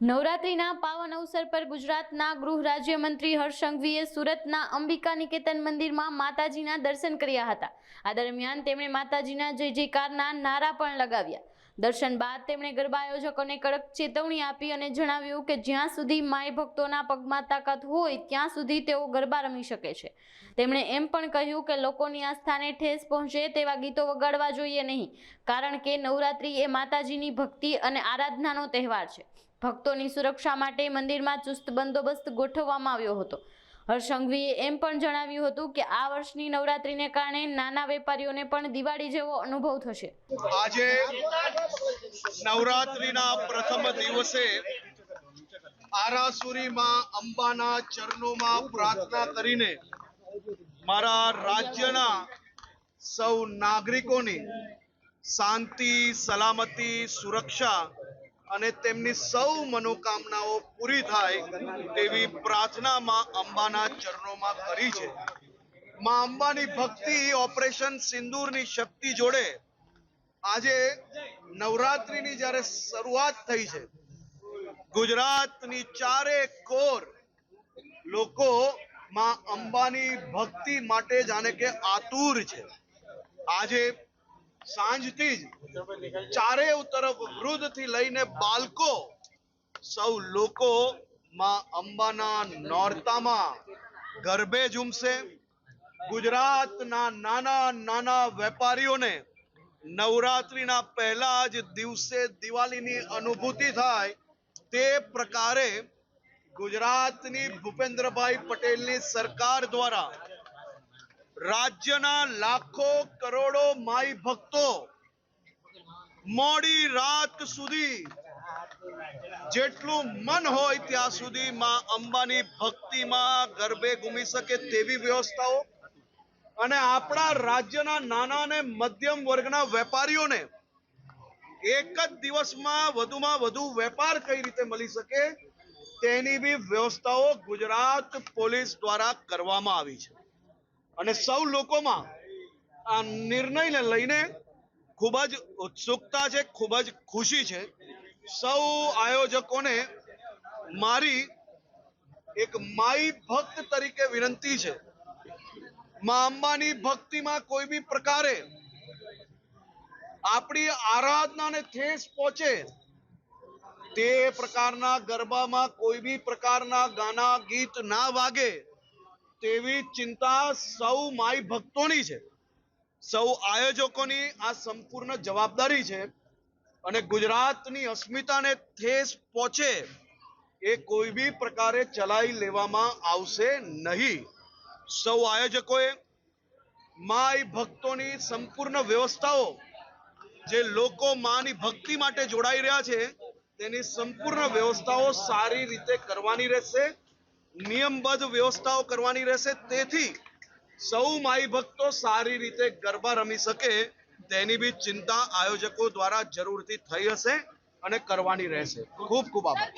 નવરાત્રીના પાવન અવસર પર ગુજરાતના ગૃહ રાજ્યમંત્રી હર્ષ સંઘવીએ સુરતના અંબિકા નિકેતન મંદિરમાં માતાજીના દર્શન કર્યા હતા. આ દરમિયાન તેમણે માતાજીના જય જયકારના નારા પણ લગાવ્યા. દર્શન બાદ તેમણે ગરબા આયોજકોને કડક ચેતવણી આપી અને જણાવ્યું કે જ્યાં સુધી માય ભક્તોના પગમાં તાકાત હોય ત્યાં સુધી તેઓ ગરબા રમી શકે છે. તેમણે એમ પણ કહ્યું કે લોકોની આસ્થાને ઠેસ પહોંચે તેવા ગીતો વગાડવા જોઈએ નહીં, કારણ કે નવરાત્રિ એ માતાજીની ભક્તિ અને આરાધનાનો તહેવાર છે. ભક્તોની સુરક્ષા માટે મંદિરમાં ચુસ્ત બંદોબસ્ત ગોઠવવામાં આવ્યો હતો. હર્ષંઘવીએ એમ પણ જણાવ્યું હતું કે આ વર્ષની નવરાત્રીને કારણે નાના વેપારીઓને પણ દિવાળી જેવો અનુભવ થશે. આજે નવરાત્રીના પ્રથમ દિવસે આરાસુરીમાં અંબાના ચરણોમાં પ્રાર્થના કરીને મારા રાજ્યના સૌ નાગરિકોની શાંતિ, સલામતી, સુરક્ષા અને તેમની સૌ મનોકામનાઓ પૂરી થાય તેવી પ્રાર્થનામાં અંબાના ચરણોમાં કરી છે. માં અંબાની ભક્તિ ઓપરેશન સિંદૂરની શક્તિ જોડે આજે નવરાત્રિની જ્યારે શરૂઆત થઈ છે, ગુજરાતની ચારે કોર લોકો માં અંબાની ભક્તિ માટે જાણે કે આતુર છે. આજે સાંજથી જ ચારે તરફ વૃદ્ધથી લઈને બાળકો સૌ લોકો માં અંબાના નોરતામાં ગરબે ઝૂમશે. ગુજરાતના નાના નાના વેપારીઓને નવરાત્રિના પહેલા જ દિવસે દિવાળીની અનુભૂતિ થાય તે પ્રકારે ગુજરાતની ભૂપેન્દ્રભાઈ પટેલની સરકાર દ્વારા રાજ્યના લાખો કરોડો માઈ ભક્તો મોડી રાત સુધી જેટલું મન હોય ત્યાં સુધી માં અંબાની ભક્તિમાં ગરબે ઘૂમી શકે તેવી વ્યવસ્થાઓ અને આપણા રાજ્યના નાના અને મધ્યમ વર્ગના વેપારીઓને એક જ દિવસમાં વધુમાં વધુ વેપાર કઈ રીતે મળી શકે તેની બી વ્યવસ્થાઓ ગુજરાત પોલીસ દ્વારા કરવામાં આવી છે. અને સૌ લોકોમાં આ નિર્ણયને લઈને ખૂબ જ ઉત્સુકતા છે, ખૂબ જ ખુશી છે. સૌ આયોજકોને મારી એક માઈ ભક્ત તરીકે વિનંતી છે. માં અંબાની ભક્તિમાં કોઈ બી પ્રકારે આપણી આરાધનાને ઠેસ પહોંચે તે પ્રકારના ગરબામાં કોઈ બી પ્રકારના ગાના, ગીત ના વાગે તેવી ચિંતા સૌ માઈ ભક્તોની છે. સૌ આયોજકોની આ સંપૂર્ણ જવાબદારી છે અને ગુજરાતની અસ્મિતાને ઠેસ પહોંચે એ કોઈ બી પ્રકારે ચલાવી લેવામાં આવશે નહીં. સૌ આયોજકોએ માય ભક્તોની સંપૂર્ણ વ્યવસ્થાઓ જે લોકો માની ભક્તિ માટે જોડાઈ રહ્યા છે તેની સંપૂર્ણ વ્યવસ્થાઓ સારી રીતે કરવાની રહેશે. નિયમબદ્ધ વ્યવસ્થાઓ કરવાની રહેશે. તેથી સૌ માઈ ભક્તો સારી રીતે ગરબા રમી શકે તેની બી ચિંતા આયોજકો દ્વારા જરૂરથી થઈ હશે અને કરવાની રહેશે. ખૂબ ખૂબ આભાર.